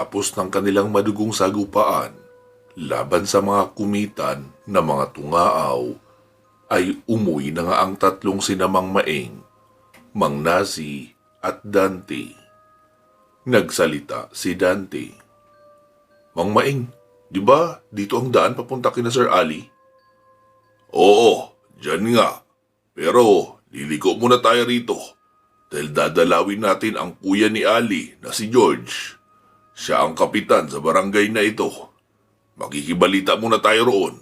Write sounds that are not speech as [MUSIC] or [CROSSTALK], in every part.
Matapos ng kanilang madugong sagupaan, laban sa mga kumitan na mga tungaaw, ay umuwi na nga ang tatlong sinamang maing, Mang Nasi at Dante. Nagsalita si Dante. Mang Maing, di ba dito ang daan papunta kina Sir Ali? Oo, dyan nga. Pero liliko muna tayo rito dahil dadalawin natin ang kuya ni Ali na si George. Siya ang kapitan sa barangay na ito. Makikibalita muna tayo roon.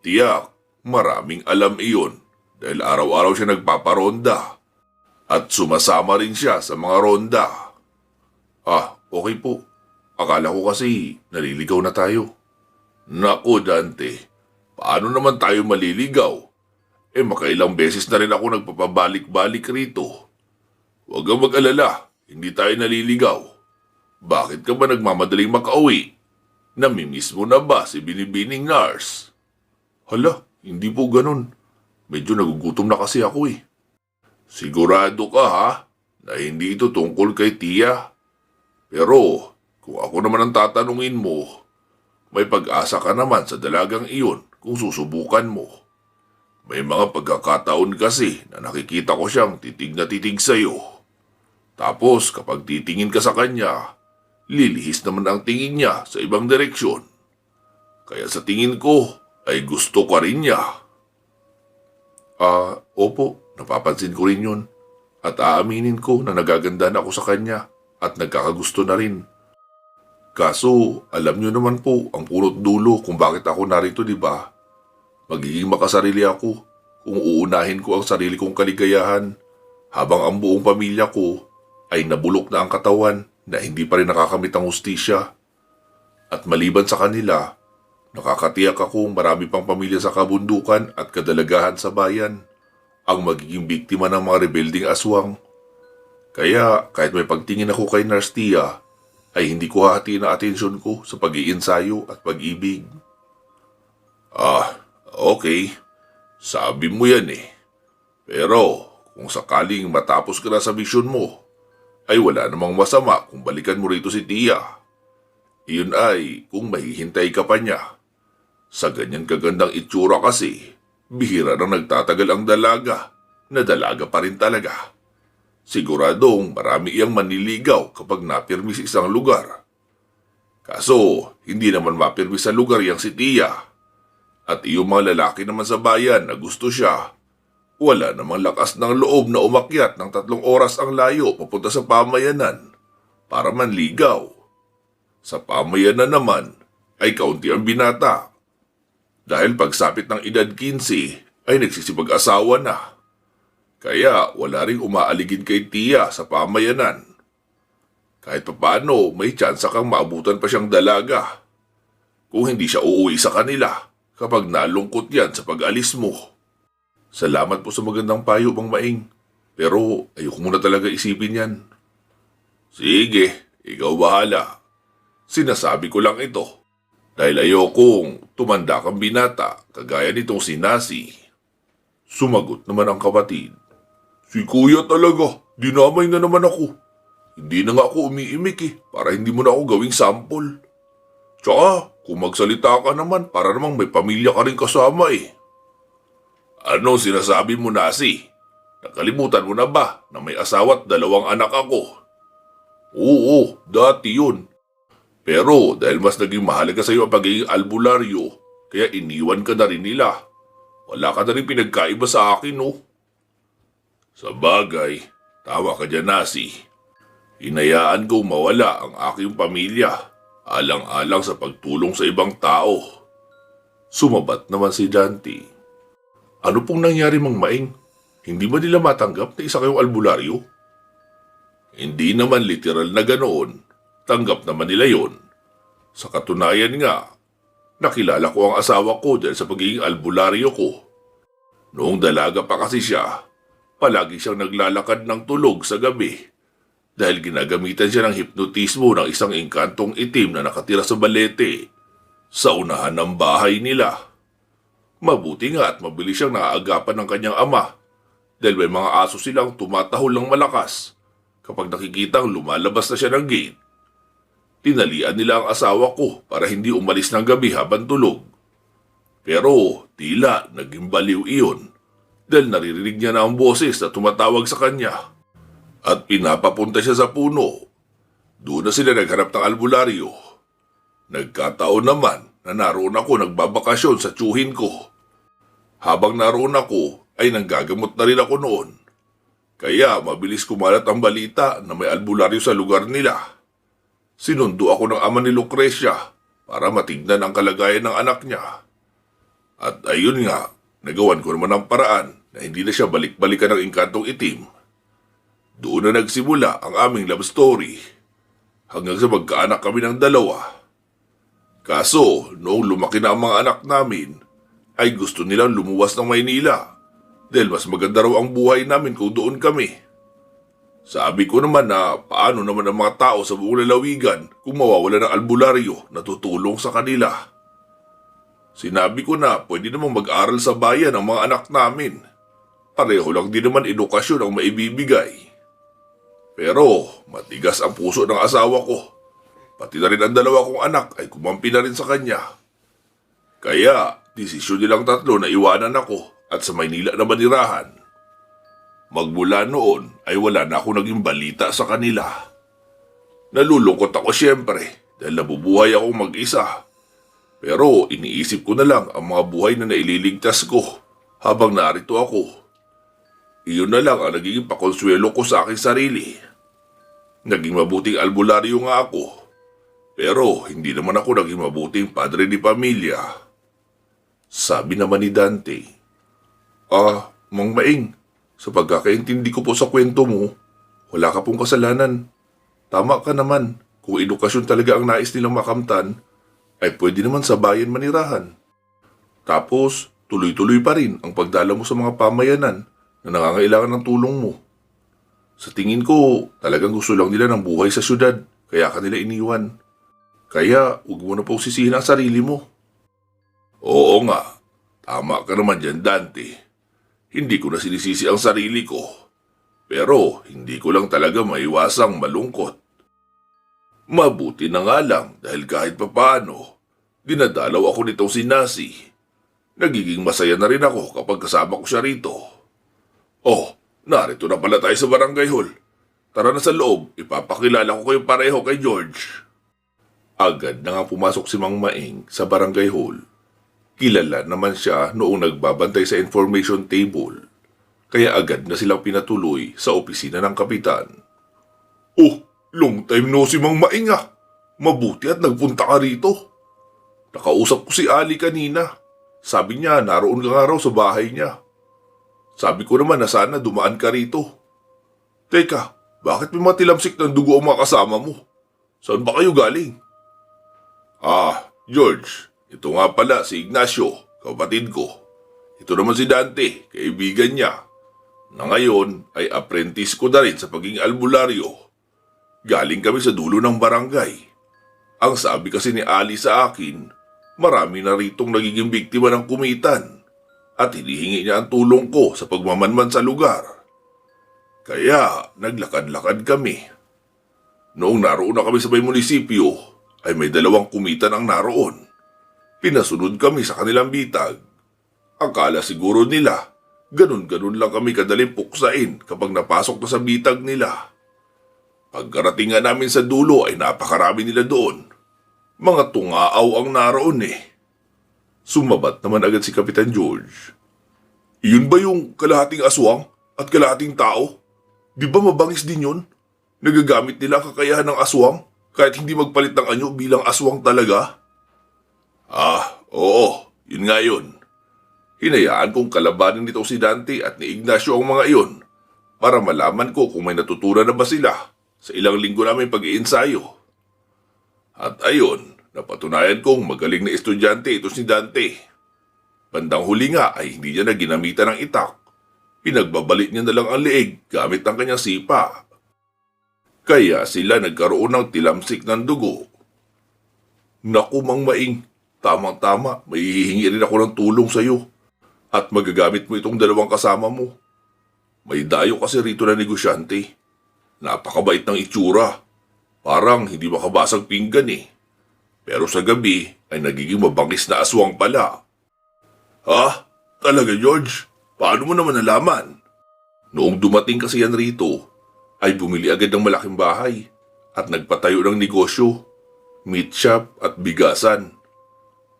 Tiyak, maraming alam iyon dahil araw-araw siya nagpaparonda. At sumasama rin siya sa mga ronda. Ah, okay po. Akala ko kasi naliligaw na tayo. Nako, Dante. Paano naman tayo maliligaw? Eh, makailang beses na rin ako nagpapabalik-balik rito. Huwag kang mag-alala, hindi tayo naliligaw. Bakit ka ba nagmamadaling makauwi? Namimiss mo na ba si binibining nurse? Hala, hindi po ganun. Medyo nagugutom na kasi ako eh. Sigurado ka ha, na hindi ito tungkol kay Tia. Pero, kung ako naman ang tatanungin mo, may pag-asa ka naman sa dalagang iyon kung susubukan mo. May mga pagkakataon kasi na nakikita ko siyang titig na titig sa'yo. Tapos kapag titingin ka sa kanya, lilihis naman ang tingin niya sa ibang direksyon. Kaya sa tingin ko ay gusto ka rin niya. Ah, opo, napapansin ko rin yun. At aaminin ko na nagagandahan ako sa kanya at nagkakagusto na rin. Kaso, alam niyo naman po ang punot dulo kung bakit ako narito, di ba? Magiging makasarili ako kung uunahin ko ang sarili kong kaligayahan habang ang buong pamilya ko ay nabulok na ang katawan na hindi pa rin nakakamit ang hustisya. At maliban sa kanila, nakakatiyak akong marami pang pamilya sa kabundukan at kadalagahan sa bayan ang magiging biktima ng mga rebelding aswang. Kaya kahit may pagtingin ako kay Nurse Tia, ay hindi ko hahatiin ang atensyon ko sa pag-iinsayo at pag-ibig. Ah, okay. Sabi mo yan eh. Pero kung sakaling matapos ka na sa misyon mo, ay wala namang masama kung balikan mo rito si Tia. Iyon ay kung mahihintay ka pa niya. Sa ganyan kagandang itsura kasi, bihira na nagtatagal ang dalaga, na dalaga pa rin talaga. Siguradong marami iyang maniligaw kapag napirmi sa isang lugar. Kaso, hindi naman mapirmi sa lugar yang si Tia. At iyong mga lalaki naman sa bayan na gusto siya, wala namang lakas ng loob na umakyat ng tatlong oras ang layo papunta sa pamayanan para manligaw. Sa pamayanan naman ay kaunti ang binata. Dahil pagsapit ng edad 15 ay nagsisipag-asawa na. Kaya wala ring umaaligid kay Tia sa pamayanan. Kahit papano may tsansa kang maabutan pa siyang dalaga. Kung hindi siya uuwi sa kanila kapag nalungkot yan sa pag-alis mo. Salamat po sa magandang payo, Mang Maing. Pero ayoko muna talaga isipin yan. Sige, ikaw bahala. Sinasabi ko lang ito. Dahil ayokong tumanda kang binata kagaya nitong si Nasi. Sumagot naman ang kapatid. Si kuya talaga, dinamay na naman ako. Hindi na nga ako umiimik eh, para hindi mo na ako gawing sample. Tsaka, kung magsalita ka naman, para namang may pamilya ka rin kasama eh. Ano sinasabi mo nasi? Nakalimutan mo na ba na may asawa at dalawang anak ako? Oo, dati yun. Pero dahil mas naging mahalaga sa iyo ang pagiging albularyo, kaya iniwan ka na rin nila. Wala ka na rin pinagkaiba sa akin, no? Sa bagay, tawa ka dyan, Nasi. Hinayaan ko mawala ang aking pamilya, alang-alang sa pagtulong sa ibang tao. Sumabat naman si Dante. Ano pong nangyari, Mang Maing? Hindi ba nila matanggap na isa kayong albularyo? Hindi naman literal na ganoon. Tanggap naman nila yon. Sa katunayan nga, nakilala ko ang asawa ko dahil sa pagiging albularyo ko. Noong dalaga pa kasi siya, palagi siyang naglalakad ng tulog sa gabi dahil ginagamitan siya ng hipnotismo ng isang engkantong itim na nakatira sa balete sa unahan ng bahay nila. Mabuti nga at mabilis siyang naaagapan ng kanyang ama dahil may mga aso silang tumatahol ng malakas kapag nakikitang lumalabas na siya ng gate. tinalian nila ang asawa ko para hindi umalis ng gabi habang tulog. Pero tila naging baliw iyon dahil naririnig niya na ang boses na tumatawag sa kanya. At pinapapunta siya sa puno. Doon na sila nagharap ng albularyo. Nagkataon naman na naroon ako nagbabakasyon sa tsuhin ko. Habang naroon ako ay nanggagamot na rin ako noon. Kaya mabilis kumalat ang balita na may albularyo sa lugar nila. Sinundo ako ng ama ni Lucrecia para matignan ang kalagayan ng anak niya. At ayun nga, nagawan ko naman ang paraan na hindi na siya balik-balikan ng inkantong itim. Doon na nagsimula ang aming love story. Hanggang sa magkaanak kami ng dalawa. Kaso, noong lumaki na ang mga anak namin, ay gusto nilang lumuwas ng Maynila dahil mas maganda raw ang buhay namin kung doon kami. Sabi ko naman na paano naman ang mga tao sa buong lalawigan kung mawawala ng albularyo na tutulong sa kanila. Sinabi ko na pwede namang mag-aral sa bayan ang mga anak namin. Pareho lang din naman edukasyon ang maibibigay. Pero matigas ang puso ng asawa ko. Pati na rin ang dalawa kong anak ay kumampi na rin sa kanya. Kaya desisyon nilang tatlo na iwanan ako at sa Maynila na manirahan. Magmula noon ay wala na ako naging balita sa kanila. Nalulungkot ako siyempre dahil nabubuhay akong mag-isa. Pero iniisip ko na lang ang mga buhay na naililigtas ko habang narito ako. Iyon na lang ang nagiging pakonsuelo ko sa aking sarili. Naging mabuting albularyo nga ako. Pero hindi naman ako naging mabuting padre di pamilya. Sabi naman ni Dante, Ah, Mang Maing, sa pagkakaintindi ko po sa kwento mo, wala ka pong kasalanan. Tama ka naman, kung edukasyon talaga ang nais nilang makamtan, ay pwede naman sa bayan manirahan. Tapos, tuloy-tuloy pa rin ang pagdala mo sa mga pamayanan na nangangailangan ng tulong mo. Sa tingin ko, talagang gusto lang nila ng buhay sa syudad, kaya kanila iniwan. Kaya, huwag mo na pong sisihin ang sarili mo. Oo nga, tama ka naman dyan, Dante. Hindi ko na sinisisi ang sarili ko. Pero, hindi ko lang talaga maiwasang malungkot. Mabuti na nga lang dahil kahit papaano, dinadalaw ako nitong si Nasi. Nagiging masaya na rin ako kapag kasama ko siya rito. Oh, narito na pala tayo sa barangay hall. Tara na sa loob, ipapakilala ko kayo pareho kay George. Agad na nga pumasok si Mang Maing sa barangay hall. Kilala naman siya noong nagbabantay sa information table. Kaya agad na silang pinatuloy sa opisina ng kapitan. Oh, long time no si Mang Maing ah. Mabuti at nagpunta ka rito. Nakausap ko si Ali kanina. Sabi niya naroon ka nga raw sa bahay niya. Sabi ko naman na sana dumaan ka rito. Teka, bakit may mga tilamsik ng dugo ang mga kasama mo? Saan ba kayo galing? Ah, George, ito nga pala si Ignacio, kapatid ko. Ito naman si Dante, kaibigan niya. Na ngayon ay apprentice ko na rin sa pagiging albularyo. Galing kami sa dulo ng barangay. Ang sabi kasi ni Ali sa akin, marami na ritong nagiging biktima ng kumitan at hinihingi niya ang tulong ko sa pagmamanman sa lugar. Kaya naglakad-lakad kami. Noong naroon na kami sa may munisipyo, ay may dalawang kumitan ang naroon. Pinasunod kami sa kanilang bitag. Akala siguro nila, ganun-ganun lang kami kadaling puksain kapag napasok na sa bitag nila. Pagkarating nga namin sa dulo ay napakarami nila doon. Mga tungaaw ang naroon eh. Sumabat naman agad si Kapitan George. Iyon ba yung kalahating aswang at kalahating tao? Di ba mabangis din yun? Nagagamit nila kakayahan ng aswang kahit hindi magpalit ng anyo bilang aswang talaga? Ah, oo, yun nga yun. Hinayaan kong kalabanin nito si Dante at ni Ignacio ang mga iyon para malaman ko kung may natutunan na ba sila sa ilang linggo namin pag-iinsayo. At ayon, napatunayan kong magaling na estudyante ito si Dante. Bandang huli nga ay hindi niya na ginamitan ng itak. Pinagbabalik niya na lang ang leeg gamit ang kanyang sipa. Kaya sila nagkaroon ng tilamsik ng dugo. Naku, Mang Maing, tamang-tama, may rin ako ng tulong sa iyo. At magagamit mo itong dalawang kasama mo. May dayo kasi rito na negosyante. Napakabait ng itsura. Parang hindi makabasag pinggan eh. Pero sa gabi ay nagiging mabangis na aswang pala. Ha? Talaga, George? Paano mo naman nalaman? Noong dumating kasi yan rito, ay bumili agad ng malaking bahay at nagpatayo ng negosyo, meat shop at bigasan.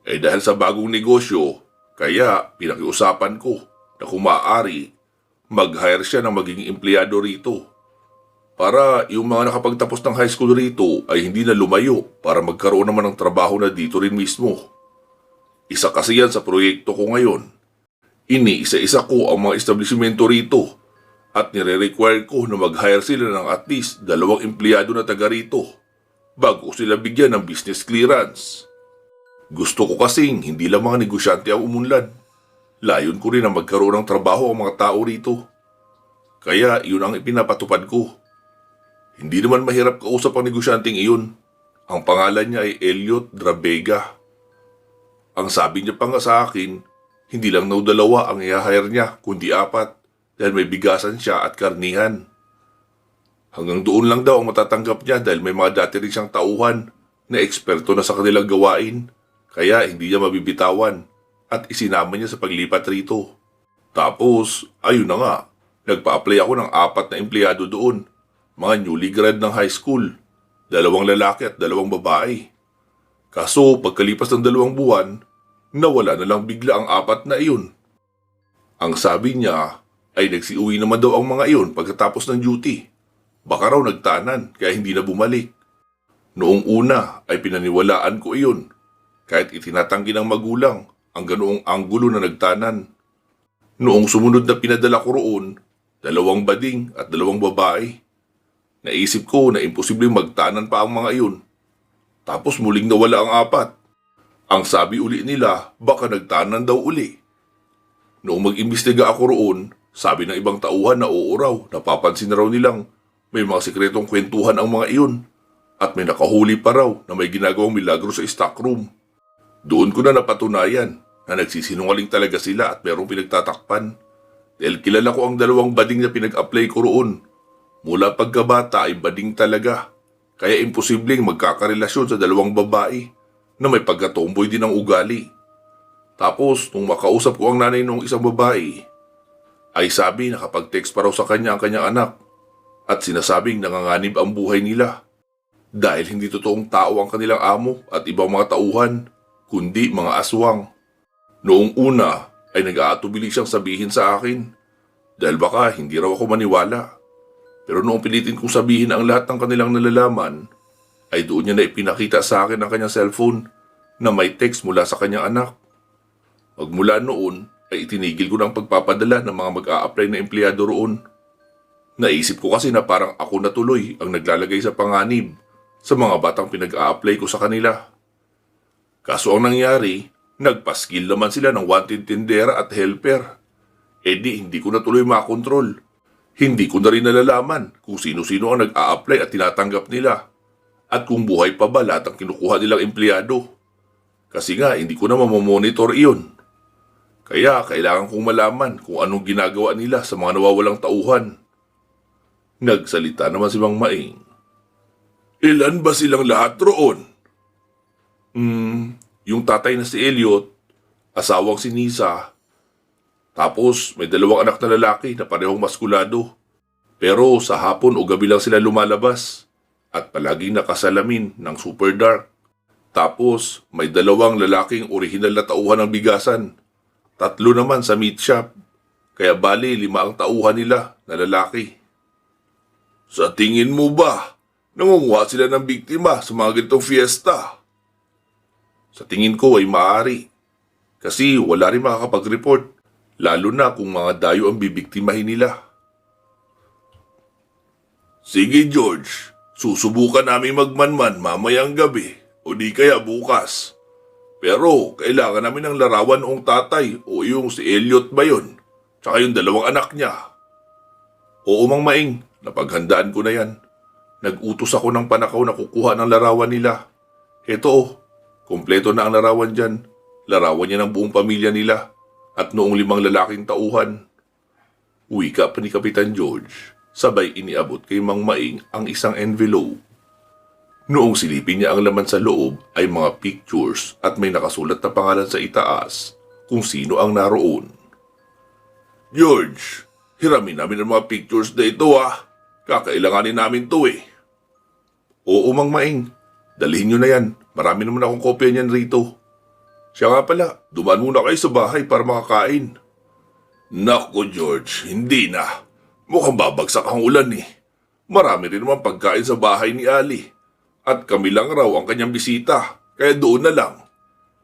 Eh dahil sa bagong negosyo, kaya pinakiusapan ko na kung maaari, mag-hire siya ng magiging empleyado rito. Para yung mga nakapagtapos ng high school rito ay hindi na lumayo para magkaroon naman ng trabaho na dito rin mismo. Isa kasi yan sa proyekto ko ngayon. Ini isa-isa ko ang mga establishmento rito at nire-require ko na mag-hire sila ng at least dalawang empleyado na taga rito bago sila bigyan ng business clearance. Gusto ko kasing hindi lang mga negosyante ang umunlad. Layon ko rin na magkaroon ng trabaho ang mga tao rito. Kaya yun ang ipinapatupad ko. Hindi naman mahirap kausap ang negosyanteng iyon. Ang pangalan niya ay Elliot Dravega. Ang sabi niya pa nga sa akin, hindi lang daw dalawa ang i-hire niya, kundi apat, dahil may bigasan siya at karnihan. Hanggang doon lang daw ang matatanggap niya dahil may mga dati rin siyang tauhan na eksperto na sa kanilang gawain, kaya hindi niya mabibitawan at isinama niya sa paglipat rito. Tapos, ayun na nga, nagpa-apply ako ng apat na empleyado doon, mga newly grad ng high school, dalawang lalaki at dalawang babae. Kaso pagkalipas ng dalawang buwan, nawala na lang bigla ang apat na iyon. Ang sabi niya ay nagsiuwi naman daw ang mga iyon pagkatapos ng duty. Baka raw nagtanan kaya hindi na bumalik. Noong una ay pinaniwalaan ko iyon kahit itinatanggi ng magulang ang ganoong anggulo na nagtanan. Noong sumunod na pinadala ko roon, dalawang bading at dalawang babae. Naisip ko na imposibleng magtanan pa ang mga iyon. Tapos muling nawala ang apat. Ang sabi uli nila, baka nagtanan daw uli. Noong mag-imbestiga ako roon, sabi ng ibang tauhan na oo raw, napapansin na raw nilang may mga sikretong kwentuhan ang mga iyon at may nakahuli pa raw na may ginagawang milagro sa stockroom. Doon ko na napatunayan na nagsisinungaling talaga sila at merong pinagtatakpan. Dahil kilala ko ang dalawang bading na pinag-apply ko roon. Mula pagkabata ay bading talaga. Kaya imposibleng magkakarelasyon sa dalawang babae na may pagkatomboy din ng ugali. Tapos, nung makausap ko ang nanay ng isang babae, ay sabi nakapag-text pa raw sa kanya ang kanyang anak at sinasabing nanganganib ang buhay nila dahil hindi totoong tao ang kanilang amo at ibang mga tauhan, kundi mga aswang. Noong una ay nag-aatubili siyang sabihin sa akin dahil baka hindi raw ako maniwala. Pero noong pilitin kong sabihin ang lahat ng kanilang nalalaman, ay doon niya na ipinakita sa akin ang kanyang cellphone na may text mula sa kanyang anak. Magmula noon ay itinigil ko ng pagpapadala ng mga mag-a-apply na empleyado roon. Naisip ko kasi na parang ako na tuloy ang naglalagay sa panganib sa mga batang pinag-a-apply ko sa kanila. Kaso ang nangyari, nagpaskil naman sila ng wanted tindera at helper. E di hindi ko na tuloy makontrol. Hindi ko na rin nalalaman kung sino-sino ang nag-a-apply at tinatanggap nila. At kung buhay pa ba lahat ang kinukuha nilang empleyado. Kasi nga, hindi ko na mamamonitor iyon. Kaya kailangan kong malaman kung anong ginagawa nila sa mga nawawalang tauhan. Nagsalita naman si Mang Maing. Ilan ba silang lahat roon? Hmm, yung tatay na si Elliot, asawang si Nisa, tapos may dalawang anak na lalaki na parehong maskulado. Pero sa hapon o gabi lang sila lumalabas at palaging nakasalamin ng super dark. Tapos may dalawang lalaking orihinal na tauhan ng bigasan. Tatlo naman sa meat shop. Kaya bali lima ang tauhan nila na lalaki. Sa tingin mo ba, nangunguha sila ng biktima sa mga ganitong fiesta? Sa tingin ko ay maaari. Kasi wala rin makakapag-report lalo na kung mga dayo ang bibiktimahin nila. Sige George, susubukan namin magmanman mamayang gabi o di kaya bukas. Pero kailangan namin ng larawan noong tatay o yung si Elliot ba yun? Tsaka yung dalawang anak niya. Oo mang maing, napaghandaan ko na yan. Nag-utos ako ng panakaw na kukuha ng larawan nila. Heto oh, kompleto na ang larawan dyan. Larawan niya ng buong pamilya nila at noong limang lalaking tauhan. Wika pa ni Kapitan George, sabay iniabot kay Mang Maing ang isang envelope. Noong silipin niya ang laman sa loob ay mga pictures at may nakasulat na pangalan sa itaas kung sino ang naroon. George, hiramin namin ang mga pictures na ito ah. Kakailanganin namin to eh. Oo, Mang Maing. Dalhin nyo na yan. Marami naman akong kopya niyan rito. Siya nga pala, dumaan muna kayo sa bahay para makakain. Nako, George, hindi na. Mukhang babagsak ang ulan eh. Marami rin naman pagkain sa bahay ni Ali. At kami lang raw ang kanyang bisita, kaya doon na lang.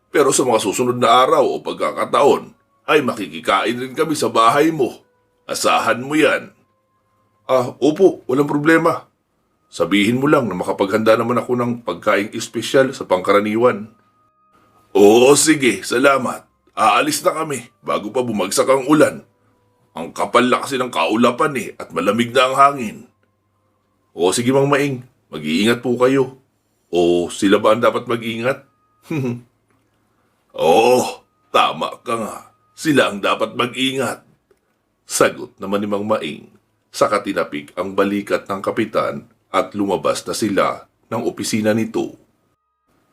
Pero sa mga susunod na araw o pagkakataon, ay makikikain rin kami sa bahay mo. Asahan mo yan. Ah, opo, walang problema. Sabihin mo lang na makapaghanda naman ako ng pagkaing espesyal sa pangkaraniwan. Oo, sige, salamat. Aalis na kami bago pa bumagsak ang ulan. Ang kapal na kasi ng kaulapan eh at malamig na ang hangin. Oo, sige Mang Maing, mag-iingat po kayo. O sila ba ang dapat mag-ingat? [LAUGHS] Oo, tama ka nga. Sila ang dapat mag-ingat. Sagot naman ni Mang Maing. Saka tinapik ang balikat ng kapitan at lumabas na sila ng opisina nito.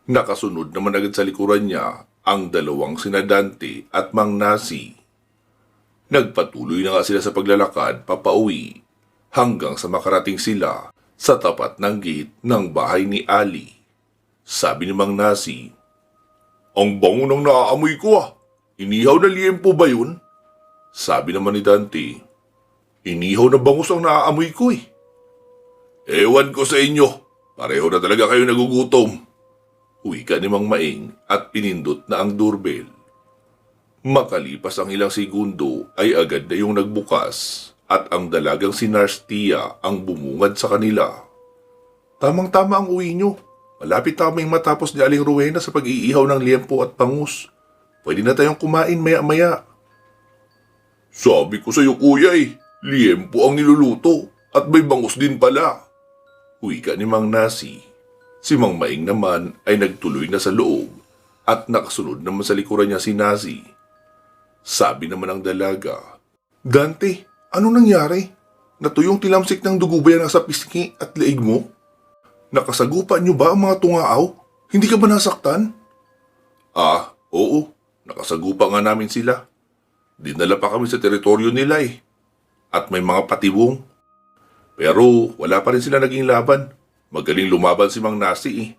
Nakasunod naman agad sa likuran niya ang dalawang sina Dante at Mang Nasi. Nagpatuloy na nga sila sa paglalakad papauwi hanggang sa makarating sila sa tapat ng gate ng bahay ni Ali. Sabi ni Mang Nasi, Ang bango ng naaamoy ko ah. Inihaw na liyempo ba yun? Sabi naman ni Dante, Inihaw na bangus ang naaamoy ko eh. Ewan ko sa inyo. Pareho na talaga kayo nagugutom. Uwi ka ni Mang Maing at pinindot na ang doorbell. Makalipas ang ilang segundo ay agad na yung nagbukas at ang dalagang si Narstia ang bumungad sa kanila. Tamang-tama ang uwi nyo. Malapit tamang matapos ni Aling Rowena sa pag-iihaw ng liempo at pangus. Pwede na tayong kumain maya-maya. Sabi ko sa iyo kuya eh, liempo ang niluluto at may bangus din pala. Uwi ka ni Mang Nasi. Si Mang Maing naman ay nagtuloy na sa loob at nakasunod naman sa likuran niya si Nasi. Sabi naman ng dalaga, Dante, anong nangyari? Natuyong tilamsik ng dugo ba yan sa pisngi at leeg mo? Nakasagupa niyo ba ang mga tungaaw? Hindi ka ba nasaktan? Ah, oo. Nakasagupa nga namin sila. Dinala pa kami sa teritoryo nila eh. At may mga patiwong. Pero wala pa rin sila naging laban. Magaling lumaban si Mang Nasi eh.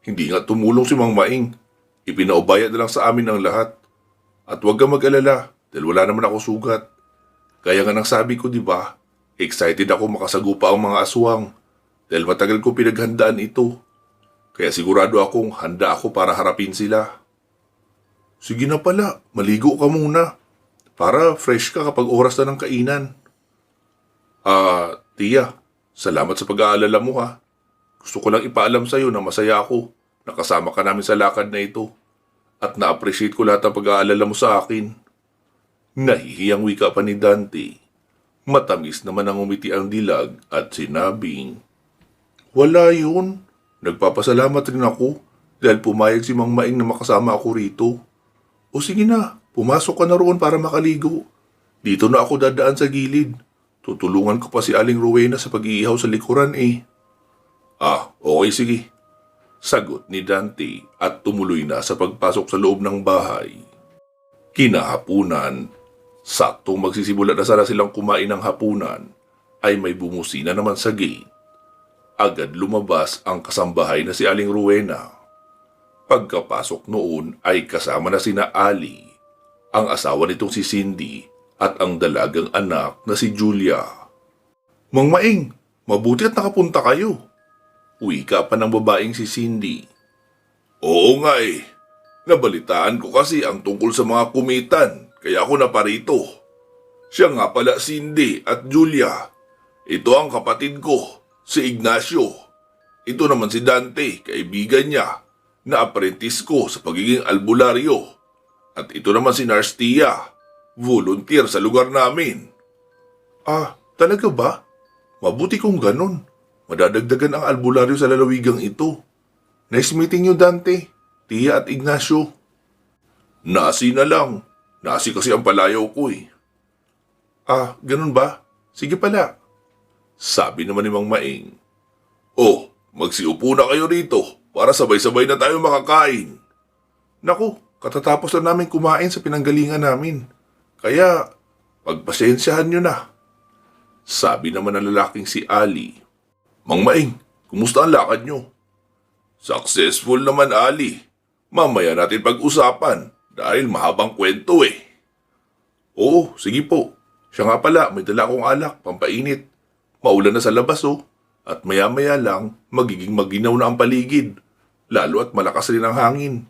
Hindi nga tumulong si Mang Maing. Ipinaubaya na lang sa amin ang lahat. At huwag kang mag-alala dahil wala naman ako sugat. Kaya nga nang sabi ko, di ba? Excited ako makasagupa ang mga aswang dahil matagal ko pinaghandaan ito. Kaya sigurado akong handa ako para harapin sila. Sige na pala, maligo ka muna. Para fresh ka kapag oras na ng kainan. Ah, Tia, salamat sa pag-aalala mo ha. Gusto ko lang ipaalam sa'yo na masaya ako. Nakasama ka namin sa lakad na ito. At na-appreciate ko lahat ng pag-aalala mo sa akin. Nahihiyang wika pa ni Dante. Matamis naman ang umiti ang dilag at sinabing, Wala yun. Nagpapasalamat rin ako dahil pumayag si Mang Maing na makasama ako rito. O sige na, pumasok ka na roon para makaligo. Dito na ako dadaan sa gilid. Tutulungan ko pa si Aling Rowena sa pag-iihaw sa likuran eh. Ah, okay sige. Sagot ni Dante at tumuloy na sa pagpasok sa loob ng bahay. Kinahapunan, saktong magsisimula na sana silang kumain ng hapunan, ay may bumusina naman sa gate. Agad lumabas ang kasambahay na si Aling Rowena. Pagkapasok noon ay kasama na sina Ali, ang asawa nitong si Cindy at ang dalagang anak na si Julia. Mang Maing, mabuti at nakapunta kayo. Uwi ka pa ng babaeng si Cindy. Oo nga eh. Nabalitaan ko kasi ang tungkol sa mga kumitan, kaya ako naparito. Siya nga pala Cindy at Julia. Ito ang kapatid ko, si Ignacio. Ito naman si Dante, kaibigan niya, na apprentice ko sa pagiging albularyo. At ito naman si Narstia, volunteer sa lugar namin. Ah, talaga ba? Mabuti kung ganun. Madadagdagan ang albularyo sa lalawigang ito. Nice meeting you, Dante, Tia at Ignacio. Nasi na lang. Nasi kasi ang palayaw ko eh. Ah, ganun ba? Sige pala. Sabi naman ni Mang Maing. Oh, magsiupo na kayo rito para sabay-sabay na tayo makakain. Naku, katatapos lang namin kumain sa pinanggalingan namin. Kaya, pagpasensyahan nyo na. Sabi naman ng lalaking si Ali. Mang Maing, kumusta ang lakad nyo? Successful naman Ali. Mamaya natin pag-usapan dahil mahabang kwento eh. Oo, sige po. Siya nga pala, may dala akong alak, pampainit. Maulan na sa labas oh. At maya-maya lang, magiging maginaw na ang paligid. Lalo at malakas rin ang hangin.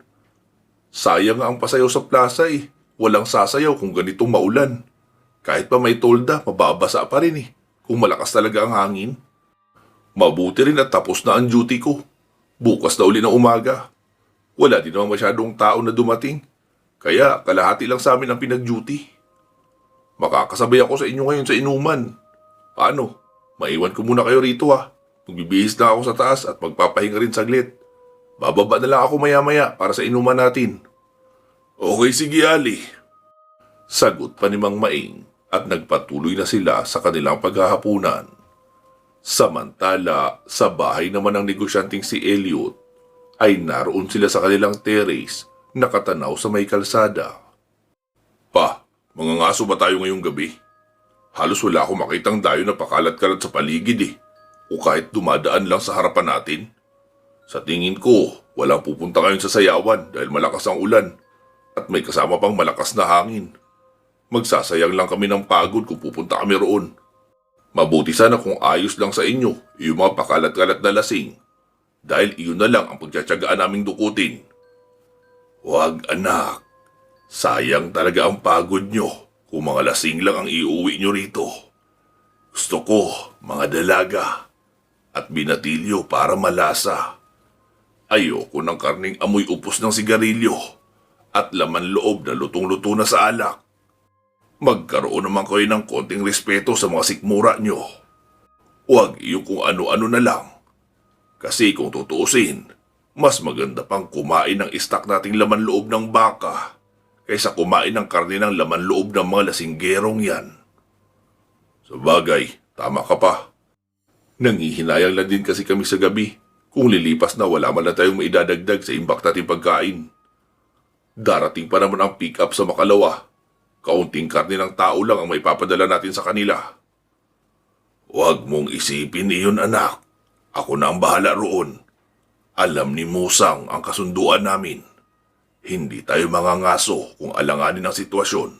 Sayang nga ang pasayaw sa plaza eh. Walang sasayaw kung ganitong maulan. Kahit pa may tolda, mababasa pa rin eh. Kung malakas talaga ang hangin. Mabuti rin at tapos na ang duty ko. Bukas na uli ng umaga. Wala din naman masyadong tao na dumating. Kaya kalahati lang sa amin ang pinag-duty. Makakasabay ako sa inyo ngayon sa inuman. Paano? Maiwan ko muna kayo rito ha. Magbibihis na ako sa taas at magpapahinga rin saglit. Bababa na lang ako maya-maya para sa inuman natin. Okay, sige Ali. Sagot pa ni Mang Maing at nagpatuloy na sila sa kanilang paghahapunan. Samantala, sa bahay naman ng negosyanteng si Elliot, ay naroon sila sa kanilang terrace nakatanaw sa may kalsada. Pa, mga ngaso ba tayo ngayong gabi? Halos wala akong makitang dayo na pakalat-kalat sa paligid eh. O kahit dumadaan lang sa harapan natin. Sa tingin ko, walang pupunta ngayon sa sayawan dahil malakas ang ulan at may kasama pang malakas na hangin. Magsasayang lang kami ng pagod kung pupunta kami roon. Mabuti sana kung ayos lang sa inyo yung mga pakalat-kalat na lasing dahil iyon na lang ang pagtsatsagaan naming dukutin. Huwag anak, sayang talaga ang pagod nyo kung mga lasing lang ang iuwi nyo rito. Gusto ko mga dalaga at binatilyo para malasa. Ayoko ng karning amoy upos ng sigarilyo at laman loob na lutong-luto na sa alak. Magkaroon naman kayo ng konting respeto sa mga sikmura nyo. Huwag yung kung ano-ano na lang. Kasi kung tutuusin, mas maganda pang kumain ng istak nating laman loob ng baka kaysa kumain ng karne ng laman loob ng mga lasinggerong yan. Sa bagay, tama ka pa. Nangihinayang lang din kasi kami sa gabi kung lilipas na wala man na tayong maidadagdag sa imbak nating pagkain. Darating pa naman ang pick-up sa Makalawa. Kaunting karne ng tao lang ang may natin sa kanila. Huwag mong isipin iyon anak. Ako na ang bahala roon. Alam ni Musang ang kasunduan namin. Hindi tayo mangangaso kung alanganin ang sitwasyon.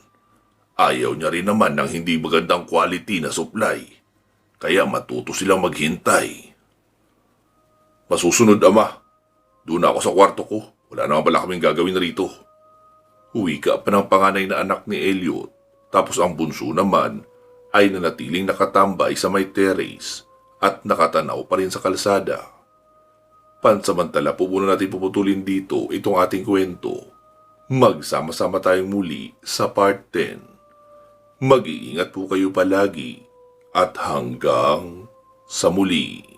Ayaw niya rin naman ng hindi magandang quality na supply. Kaya matuto silang maghintay. Masusunod ama. Doon ako sa kwarto ko. Wala naman pala kaming gagawin rito. Uwi ka pa ng panganay na anak ni Elliot. Tapos ang bunso naman ay nanatiling nakatambay sa may terrace at nakatanaw pa rin sa kalsada. Pansamantala po muna natin puputulin dito itong ating kwento. Magsama-sama tayong muli sa part 10. Mag-iingat po kayo palagi at hanggang sa muli.